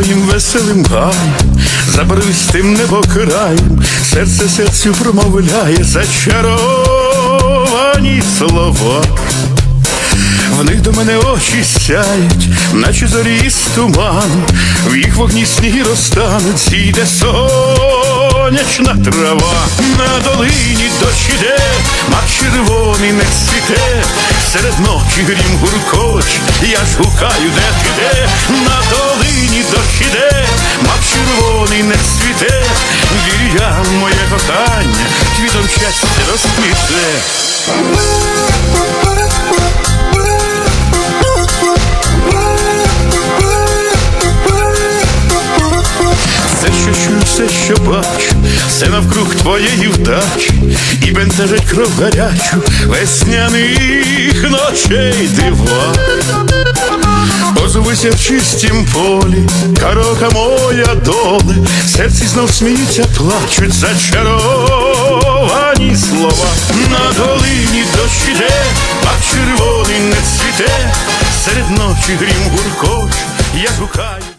веселим гаєм, за барвистим небокраєм, серце серцю промовляє зачаровані слова. В них до мене очі сяють, наче зорі з туману, в їх вогні сніги розтануть, зійде сонячна трава, на долині дощ іде, мак червоний не цвіте, серед ночі грім гуркоч, я ж гукаю, де ти де, на долині дощ цвіте, вірю я в моє кохання, квітом щастя розквіте. Все, що чую, все, що бачу, все навкруг твоєї вдачі, і бентежить кров гарячу весняних ночей дива. Озовися в чистім полі, карока моя доле, серці знов сміються, плачуть зачаровані слова. На долині дощ іде, а червоний не цвіте, серед ночі грім гуркоч, я гукаю.